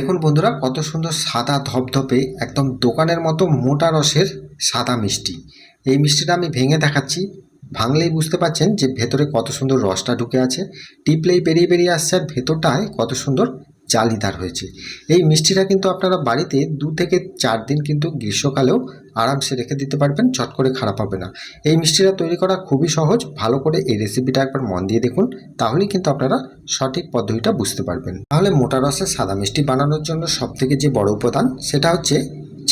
দেখুন বন্ধুরা, কত সুন্দর সাদা ধপধপে একদম দোকানের মতো মোটা রসের সাদা মিষ্টি। এই মিষ্টিটা আমি ভেঙে দেখাচ্ছি, ভাঙলেই বুঝতে পারছেন যে ভেতরে কত সুন্দর রসটা ঢুকে আছে, টিপলেই পেরিয়ে বেরিয়ে আসছে আর ভেতরটায় কত সুন্দর জালিদার হয়েছে। এই মিষ্টিটা কিন্তু আপনারা বাড়িতে দু থেকে চার দিন কিন্তু গ্রীষ্মকালেও আরামসে রেখে দিতে পারবেন, চট করে খারাপ হবে না। এই মিষ্টিটা তৈরি করা খুবই সহজ, ভালো করে এই রেসিপিটা একবার মন দিয়ে দেখুন, তাহলেই কিন্তু আপনারা সঠিক পদ্ধতিটা বুঝতে পারবেন। তাহলে মোটা রসে সাদা মিষ্টি বানানোর জন্য সবথেকে যে বড় উপাদান, সেটা হচ্ছে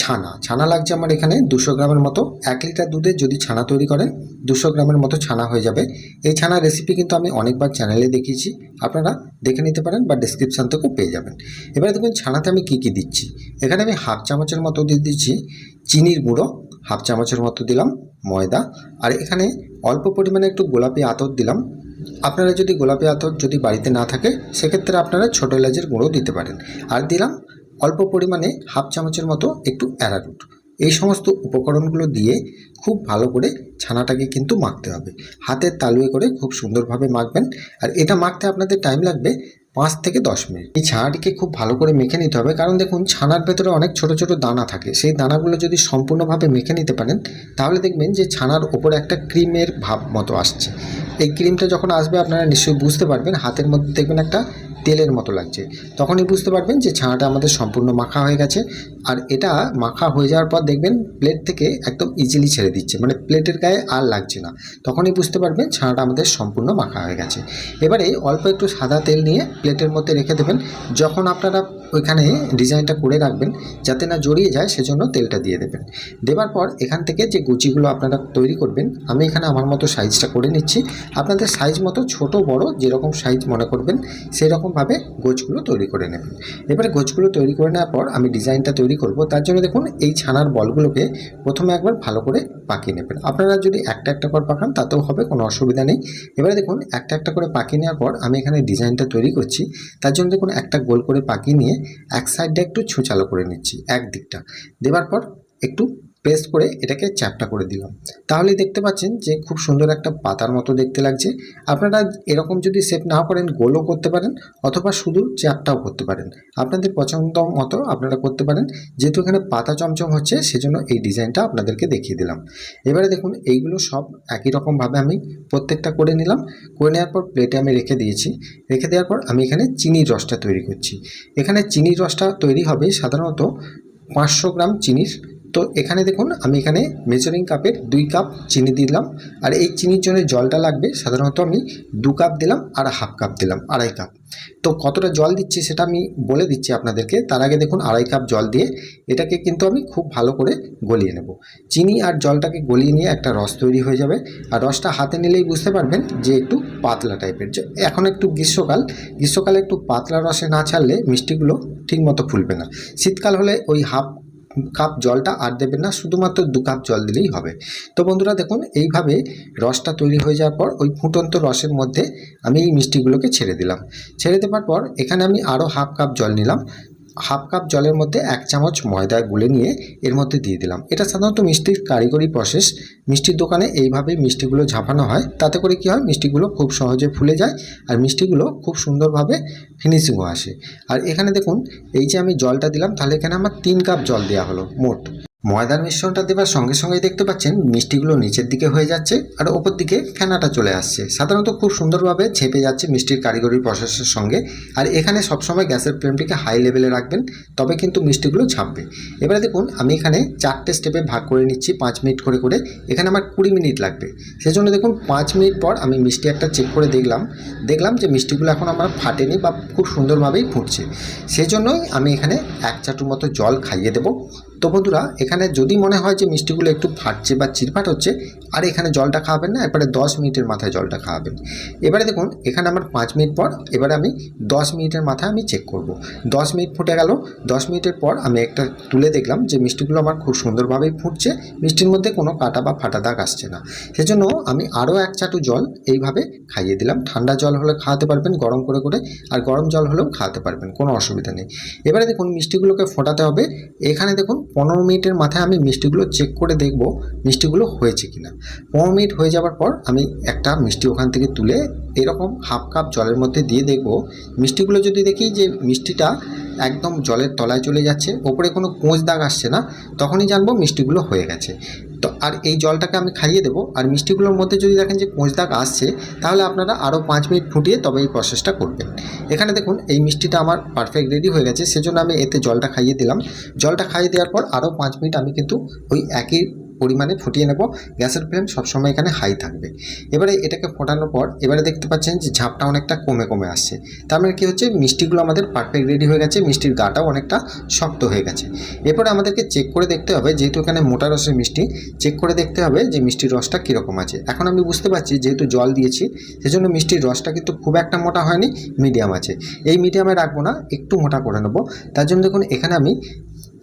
ছানা। ছানা লাগছে আমার এখানে দুশো গ্রামের মতো। এক লিটার দুধে যদি ছানা তৈরি করেন দুশো গ্রামের মতো ছানা হয়ে যাবে। এই ছানার রেসিপি কিন্তু আমি অনেকবার চ্যানেলে দেখিয়েছি। আপনারা দেখে নিতে পারেন বা ডিসক্রিপশান থেকেও পেয়ে যাবেন। এবারে দেখুন, ছানাতে আমি কী কী দিচ্ছি? এখানে আমি হাফ চামচের মতো দিয়ে দিচ্ছি চিনির গুঁড়ো, হাফ চামচের মতো দিলাম ময়দা। আর এখানে অল্প পরিমাণে একটু গোলাপি আতর দিলাম। আপনারা যদি গোলাপি আতর যদি বাড়িতে না থাকে, সেক্ষেত্রে আপনারা ছোটো এলাচের গুঁড়ো দিতে পারেন। আর দিলাম অল্প পরিমাণে হাফ চামচের মতো একটু অ্যারারুট। এই সমস্ত উপকরণগুলো দিয়ে খুব ভালো করে ছানাটাকে কিন্তু মাখতে হবে। হাতের তালুয়ে করে খুব সুন্দরভাবে মাখবেন। আর এটা মাখতে আপনাদের টাইম লাগবে পাঁচ থেকে দশ মিনিট। এই ছানাটিকে খুব ভালো করে মেখে নিতে হবে। কারণ দেখুন, ছানার ভেতরে অনেক ছোট ছোট দানা থাকে। সেই দানাগুলো যদি সম্পূর্ণভাবে মেখে নিতে পারেন, তাহলে দেখবেন যে ছানার ওপরে একটা ক্রিমের ভাব মতো আসছে। এই ক্রিমটা যখন আসবে, আপনারা নিশ্চয়ই বুঝতে পারবেন। হাতের মধ্যে দেখবেন একটা তেলের মতো লাগছে। তখনই বুঝতে পারবেন যে ছানাটা আমাদের সম্পূর্ণ মাখা হয়ে গেছে। আর এটা মাখা হয়ে যাওয়ার পর দেখবেন প্লেট থেকে একদম ইজিলি ছেড়ে দিচ্ছে। মানে প্লেটের গায়ে আর লাগছে না। তখনই বুঝতে পারবেন ছানাটা আমাদের সম্পূর্ণ মাখা হয়ে গেছে। এবারে অল্প একটু সাদা তেল নিয়ে প্লেটের মধ্যে রেখে দেবেন। যখন আপনারা ওইখানে ডিজাইনটা করে রাখবেন, যাতে না জড়িয়ে যায়, সেজন্য তেলটা দিয়ে দেবেন। দেওয়ার পর এখান থেকে যে গুচিগুলো আপনারা তৈরি করবেন, আমি এখানে আমার মতো সাইজটা করে নিচ্ছি। আপনাদের সাইজ মতো ছোট, বড়, যেরকম সাইজ মনে করবেন সেই রকমভাবে গোছগুলো তৈরি করে নেবেন। এবারে গোছগুলো তৈরি করে নেওয়ার পর আমি ডিজাইনটা তৈরি করব। তার জন্য দেখুন, এই ছানার বলগুলোকে প্রথমে একবার ভালো করে পাকিয়ে নেবেন। আপনারা যদি একটা একটা করে পাকান, তাতেও হবে, কোনো অসুবিধা নেই। এবারে দেখুন, একটা একটা করে পাকিয়ে নেওয়ার পর আমি এখানে ডিজাইনটা তৈরি করছি। তার জন্য দেখুন, একটা গোল করে পাকিয়ে নিয়ে এক সাইডটা একটু ছুঁচালো করে নিচ্ছি, একদিকটা। দেওয়ার পর একটু পেস্ট করে এটাকে চ্যাপটা করে দিলাম। তাহলেই দেখতে পাচ্ছেন যে খুব সুন্দর একটা পাতার মতো দেখতে লাগছে। আপনারা এরকম যদি শেপ না করেন, গোলও করতে পারেন অথবা শুধু চ্যাপটাও করতে পারেন। আপনাদের পছন্দ মতো আপনারা করতে পারেন। যেহেতু এখানে পাতা চমচম হচ্ছে, সেজন্য এই ডিজাইনটা আপনাদেরকে দেখিয়ে দিলাম। এবারে দেখুন, এইগুলো সব একই রকমভাবে আমি প্রত্যেকটা করে নিলাম। করে নেওয়ার পর প্লেটে আমি রেখে দিয়েছি। রেখে দেওয়ার পর আমি এখানে চিনির রসটা তৈরি করছি। এখানে চিনির রসটা তৈরি হবে সাধারণত পাঁচশো গ্রাম চিনির তো এখানে দেখুন, আমি এখানে মেজারিং কাপের দুই কাপ চিনি দিলাম। আর এই চিনির জন্য জলটা লাগবে, সাধারণত আমি দু কাপ দিলাম আর হাফ কাপ দিলাম, আড়াই কাপ তো কতটা জল দিচ্ছি সেটা আমি বলে দিচ্ছি আপনাদেরকে। তার আগে দেখুন, আড়াই কাপ জল দিয়ে এটাকে কিন্তু আমি খুব ভালো করে গলিয়ে নেব। চিনি আর জলটাকে গলিয়ে নিয়ে একটা রস তৈরি হয়ে যাবে। আর রসটা হাতে নিলেই বুঝতে পারবেন যে একটু পাতলা টাইপের। এখন একটু গ্রীষ্মকাল, গ্রীষ্মকালে একটু পাতলা রসে না ছাড়লে মিষ্টিগুলো ঠিকমতো ফুলবে না। শীতকাল হলে ওই হাফ কাপ জলটা আর দেবেন না, শুধুমাত্র দু কাপ জল দিলেই হবে। তো বন্ধুরা দেখুন, এইভাবে রসটা তৈরি হয়ে যাওয়ার পর ওই ফুটন্ত রসের মধ্যে আমি এই মিষ্টিগুলোকে ছেড়ে দিলাম। ছেড়ে দেওয়ার পর এখানে আমি আরও হাফ কাপ জল নিলাম। হাফ কাপ জলের মধ্যে এক চামচ ময়দা গুলে নিয়ে এর মধ্যে দিয়ে দিলাম। এটা সাধারণত মিষ্টির কারিগরি প্রসেস মিষ্টির দোকানে এইভাবে মিষ্টিগুলো ঝাঁপানো হয়। তাতে করে কি হয়, মিষ্টিগুলো খুব সহজে ফুলে যায় আর মিষ্টিগুলো খুব সুন্দরভাবে ফিনিশিংও আসে। আর এখানে দেখুন, এই যে আমি জলটা দিলাম, তাহলে এখানে আমার তিন কাপ জল দেওয়া হলো, মোট। ময়দার মিশ্রণটা দেবার সঙ্গে সঙ্গেই দেখতে পাচ্ছেন মিষ্টিগুলো নিচের দিকে হয়ে যাচ্ছে আর ওপর দিকে ফেনাটা চলে আসছে। সাধারণত খুব সুন্দরভাবে ছেপে যাচ্ছে মিষ্টির কারিগরি প্রসেসের সঙ্গে আর এখানে সবসময় গ্যাসের ফ্লেমটিকে হাই লেভেলে রাখবেন, তবে কিন্তু মিষ্টিগুলো ছাপবে এবারে দেখুন, আমি এখানে চারটে স্টেপে ভাগ করে নিচ্ছি, পাঁচ মিনিট করে করে। এখানে আমার কুড়ি মিনিট লাগবে। সেজন্য দেখুন, পাঁচ মিনিট পর আমি মিষ্টি একটা চেক করে দেখলাম। দেখলাম যে মিষ্টিগুলো এখন আমার ফাটেনি বা খুব সুন্দরভাবেই ফুটছে। সেজন্যই আমি এখানে এক চাটুর মতো জল খাইয়ে দেবো। তো বন্ধুরা, এখানে যদি মনে হয় যে মিষ্টিগুলো একটু ফাটছে বা চিরফাট হচ্ছে, আর এখানে জলটা খাওয়াবেন না, এবারে দশ মিনিটের মাথায় জলটা খাওয়াবেন। এবারে দেখুন, এখানে আমার পাঁচ মিনিট পর, এবারে আমি দশ মিনিটের মাথায় আমি চেক করব। দশ মিনিট ফুটে গেল, দশ মিনিটের পর আমি একটা তুলে দেখলাম যে মিষ্টিগুলো আমার খুব সুন্দরভাবেই ফুটছে, মিষ্টির মধ্যে কোনো কাটা বা ফাটা দাগ আসছে না। সেজন্য আমি আরও এক চাটু জল এইভাবে খাইয়ে দিলাম। ঠান্ডা জল হলে খাওয়াতে পারবেন, গরম করে করে, আর গরম জল হলেও খাওয়াতে পারবেন, কোনো অসুবিধা নেই। এবারে দেখুন, মিষ্টিগুলোকে ফোটাতে হবে। এখানে দেখুন পনেরো মিনিটের মাথায় আমি মিষ্টিগুলো চেক করে দেখব মিষ্টিগুলো হয়েছে কিনা। পনেরো মিনিট হয়ে যাওয়ার পর আমি একটা মিষ্টি ওখান থেকে তুলে এরকম হাফ কাপ জলের মধ্যে দিয়ে দেখব। মিষ্টিগুলো যদি দেখি যে মিষ্টিটা একদম জলের তলায় চলে যাচ্ছে, ওপরে কোনো কোঁচ দাগ আসছে না, তখনই জানব মিষ্টিগুলো হয়ে গেছে। তো আর এই জলটাকে আমি খাইয়ে দেবো। আর মিষ্টিগুলোর মধ্যে যদি দেখেন যে কোঁচ দাগ আসছে, তাহলে আপনারা আরও পাঁচ মিনিট ফুটিয়ে তবে এই প্রসেসটা করবেন। এখানে দেখুন, এই মিষ্টিটা আমার পারফেক্ট রেডি হয়ে গেছে। সেজন্য আমি এতে জলটা খাইয়ে দিলাম। জলটা খাইয়ে দেওয়ার পর আরও পাঁচ মিনিট আমি কিন্তু ওই একই পরিমাণে ফুটিয়ে নেব। গ্যাসের ফ্লেম সবসময় এখানে হাই থাকবে। এবারে এটাকে ফোটানোর পর এবারে দেখতে পাচ্ছেন যে ঝাপটা অনেকটা কমে কমে আসছে। তার মানে কী হচ্ছে? মিষ্টিগুলো আমাদের পারফেক্ট রেডি হয়ে গেছে, মিষ্টির গাটাও অনেকটা শক্ত হয়ে গেছে। এরপরে আমাদেরকে চেক করে দেখতে হবে, যেহেতু এখানে মোটা রসের মিষ্টি চেক করে দেখতে হবে যে মিষ্টির রসটা কীরকম আছে। এখন আমি বুঝতে পারছি, যেহেতু জল দিয়েছি, সেজন্য মিষ্টির রসটা কিন্তু খুব একটা মোটা হয়নি মিডিয়াম আছে। এই মিডিয়ামে রাখব না, একটু মোটা করে নেব। তার জন্য দেখুন, এখানে আমি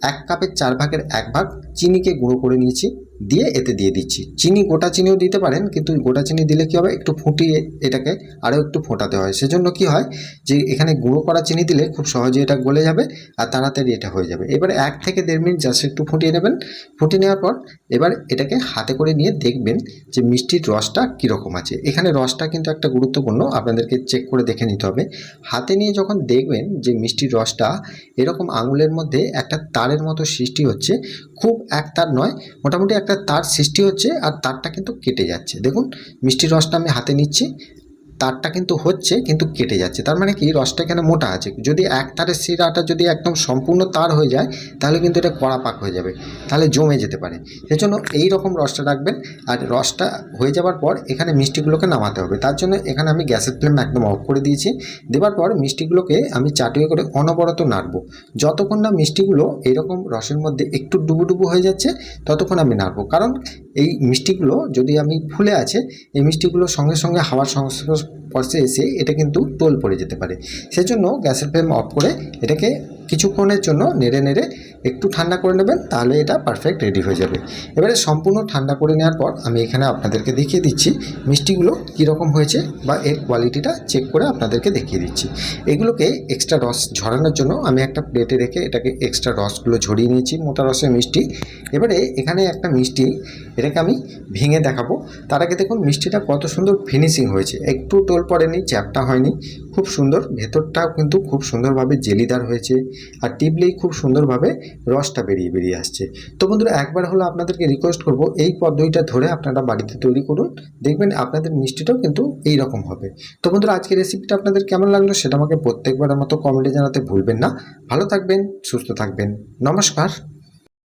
এক কাপের চার ভাগের এক ভাগ চিনিকে গুঁড়ো করে নিয়েছি। দিয়ে এতে দিয়ে দিচ্ছি। চিনি, গোটা চিনিও দিতে পারেন, কিন্তু গোটা চিনি দিলে কী হবে? একটু ফুটিয়ে এটাকে আরও একটু ফোটাতে হয়। সেজন্য কি হয় যে, এখানে গুঁড়ো করা চিনি দিলে খুব সহজে এটা গলে যাবে আর তাড়াতাড়ি এটা হয়ে যাবে। এবারে এক থেকে দেড় মিনিট জাস্ট একটু ফুটিয়ে নেবেন। ফুটিয়ে নেওয়ার পর এবার এটাকে হাতে করে নিয়ে দেখবেন যে, মিষ্টির রসটা কীরকম আছে। এখানে রসটা কিন্তু একটা গুরুত্বপূর্ণ, আপনাদেরকে চেক করে দেখে নিতে হবে। হাতে নিয়ে যখন দেখবেন যে, মিষ্টির রসটা এরকম আঙুলের মধ্যে একটা তারের মতো সৃষ্টি হচ্ছে খুব এক তার নয়, মোটামুটি একটা তার সৃষ্টি হচ্ছে আর তারটা কিন্তু কেটে যাচ্ছে। দেখুন, মিষ্টি রসটা আমি হাতে নিচ্ছি। তারটা কিন্তু হচ্ছে, কিন্তু কেটে যাচ্ছে। তার মানে কি? রসটা এখানে মোটা আছে? যদি এক তারের শিরাটা যদি একদম সম্পূর্ণ তার হয়ে যায়, তাহলে কিন্তু এটা কড়া পাক হয়ে যাবে। তাহলে জমে যেতে পারে। সেজন্য এই রকম রসটা রাখবেন আর রসটা হয়ে যাওয়ার পর এখানে মিষ্টিগুলোকে নামাতে হবে। তার জন্য এখানে আমি গ্যাসের ফ্লেম একদম অফ করে দিয়েছি। দেওয়ার পর মিষ্টিগুলোকে আমি চাটুয়ে করে অনবরত নাড়বো। যতক্ষণ না মিষ্টিগুলো এরকম রসের মধ্যে একটু ডুবুডুবু হয়ে যাচ্ছে, ততক্ষণ আমি নাড়বো। কারণ এই মিষ্টিগুলো যদি আমি ফুলে আছে, এই মিষ্টিগুলো সঙ্গে সঙ্গে হাওয়ার সংস্পর্শে এসে এটা কিন্তু টোল পড়ে যেতে পারে। সেজন্য গ্যাসের ফ্লেম অফ করে এটাকে কিছুক্ষণের জন্য নেড়ে নেড়ে একটু ঠান্ডা করে নেবেন, তাহলে এটা পারফেক্ট রেডি হয়ে যাবে। এবারে সম্পূর্ণ ঠান্ডা করে নেওয়ার পর আমি এখানে আপনাদেরকে দেখিয়ে দিচ্ছি মিষ্টিগুলো কীরকম হয়েছে বা এর কোয়ালিটিটা চেক করে আপনাদেরকে দেখিয়ে দিচ্ছি। এগুলোকে এক্সট্রা রস ঝরানোর জন্য আমি একটা প্লেটে রেখে এটাকে এক্সট্রা রসগুলো ঝরিয়ে নিয়েছি, মোটা রসের মিষ্টি। এবারে এখানে একটা মিষ্টি এটাকে আমি ভেঙে দেখাবো। তার আগে দেখুন, মিষ্টিটা কত সুন্দর ফিনিশিং হয়েছে। একটু টোল পড়েনি, চ্যাপটা হয়নি। খুব সুন্দর, ভেতরটাও কিন্তু খুব সুন্দরভাবে জেলিদার হয়েছে আর টিপলেই খুব সুন্দরভাবে রসটা বেরিয়ে বেরিয়ে আসছে। তো বন্ধুরা, একবার হলো আপনাদেরকে রিকোয়েস্ট করব, এই পদ্ধতিটা ধরে আপনারা বাড়িতে তৈরি করুন, দেখবেন আপনাদের মিষ্টিটাও কিন্তু এই রকম হবে। তো বন্ধুরা, আজকের রেসিপিটা আপনাদের কেমন লাগল সেটা আমাকে প্রত্যেকবারের মতো কমেন্টে জানাতে ভুলবেন না। ভালো থাকবেন, সুস্থ থাকবেন। নমস্কার।